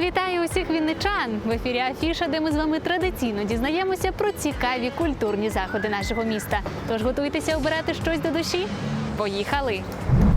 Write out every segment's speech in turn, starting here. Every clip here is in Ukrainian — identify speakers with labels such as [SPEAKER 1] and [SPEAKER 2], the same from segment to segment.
[SPEAKER 1] Вітаю усіх вінничан! В ефірі Афіша, де ми з вами традиційно дізнаємося про цікаві культурні заходи нашого міста. Тож готуйтеся обирати щось до душі. Поїхали!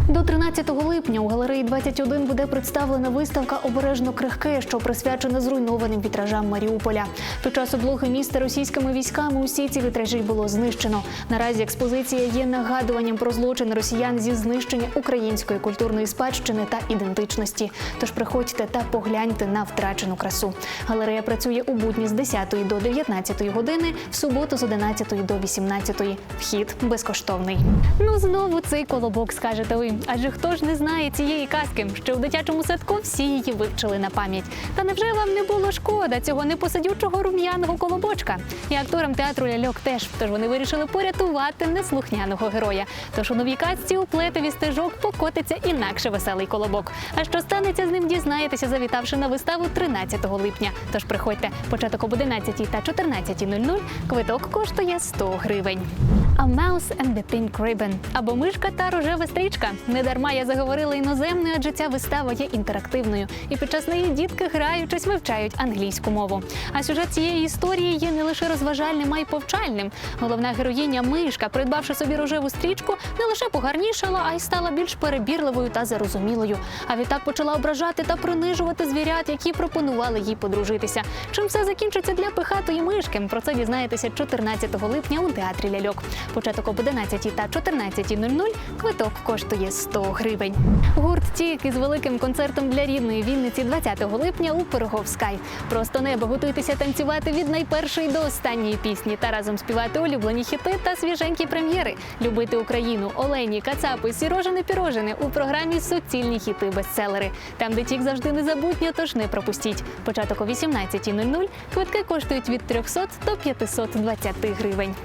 [SPEAKER 1] До 13 липня у галереї 21 буде представлена виставка Обережно крихке, що присвячена зруйнованим вітражам Маріуполя. Під час облоги міста російськими військами усі ці вітражі було знищено. Наразі експозиція є нагадуванням про злочин росіян зі знищення української культурної спадщини та ідентичності. Тож приходьте та погляньте на втрачену красу. Галерея працює у будні з 10 до 19 години, в суботу з 11 до 18. Вхід безкоштовний. Ну знову цей колобок скажете ви. Адже хто ж не знає цієї казки, що в дитячому садку всі її вивчили на пам'ять. Та невже вам не було шкода цього непосидючого рум'яного колобочка? І акторам театру ляльок теж. Тож вони вирішили порятувати неслухняного героя. Тож у новій казці у плетеві стежок покотиться інакше веселий колобок. А що станеться з ним, дізнаєтеся, завітавши на виставу 13 липня. Тож приходьте початок об 11 та 14.00. Квиток коштує 100 гривень. A Mouse and the Pink Ribbon або мишка та рожева стрічка. Не дарма я заговорила іноземною, адже ця вистава є інтерактивною. І під час неї дітки граючись вивчають англійську мову. А сюжет цієї історії є не лише розважальним, а й повчальним. Головна героїня мишка, придбавши собі рожеву стрічку, не лише погарнішала, а й стала більш перебірливою та зарозумілою. А відтак почала ображати та принижувати звірят, які пропонували їй подружитися. Чим все закінчиться для пихатої мишки? Про це дізнаєтеся 14 липня у театрі ляльок. Початок об 11 та 14.00 квиток коштує 100 гривень. Гурт Тік із великим концертом для рідної Вінниці 20 липня у Пироговскай. Просто небо готуйтеся танцювати від найпершої до останньої пісні та разом співати улюблені хіти та свіженькі прем'єри. Любити Україну, Олені, Кацапи, Сірожини Пірожини у програмі Суцільні хіти бестселери. Там, де тік завжди незабутньо, тож не пропустіть. Початок о 18.00. Квитки коштують від 300 до 520 гривень.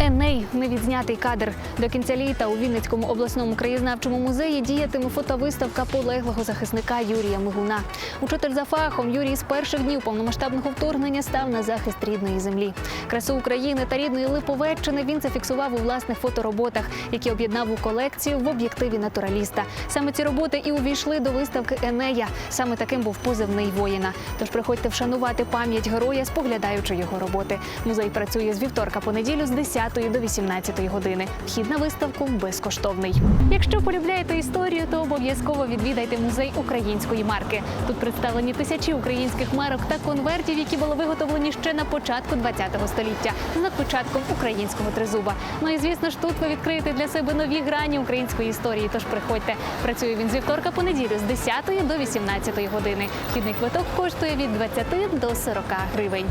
[SPEAKER 1] Еней невідзнятий кадр. До кінця літа у Вінницькому обласному краєзнавчому музеї діятиме фотовиставка полеглого захисника Юрія Мигуна. Учитель за фахом Юрій з перших днів повномасштабного вторгнення став на захист рідної землі. Красу України та рідної Липовеччини він зафіксував у власних фотороботах, які об'єднав у колекцію в об'єктиві натураліста. Саме ці роботи і увійшли до виставки Енея. Саме таким був позивний воїна. Тож приходьте вшанувати пам'ять героя, споглядаючи його роботи. Музей працює з вівторка по неділю з 10 до 18 години. Вхід на виставку безкоштовний. Якщо полюбляєте історію, то обов'язково відвідайте музей української марки. Тут представлені тисячі українських марок та конвертів, які були виготовлені ще на початку ХХ століття з надпочатком українського тризуба. Ну і звісно ж, тут ви відкриєте для себе нові грані української історії. Тож приходьте. Працює він з вівторка по неділю з 10 до 18 години. Вхідний квиток коштує від 20 до 40 гривень.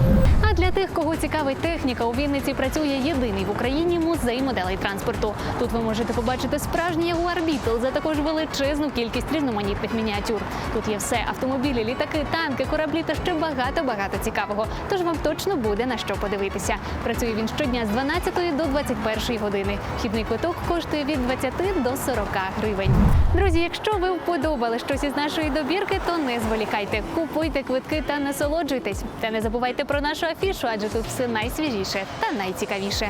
[SPEAKER 1] А для тих, кого цікавить техніка, у Вінниці працює єдиний в Україні музей моделей транспорту. Тут ви можете побачити справжній Jaguar Beetle, за також величезну кількість різноманітних мініатюр. Тут є все: автомобілі, літаки, танки, кораблі та ще багато багато цікавого. Тож вам точно буде на що подивитися. Працює він щодня з 12 до 21 години. Вхідний квиток коштує від 20 до 40 гривень. Друзі, якщо ви вподобали щось із нашої добірки, то не зволікайте. Купуйте квитки та насолоджуйтесь. Та не забувайте про нашу афішу, адже тут все найсвіжіше та найцікавіше.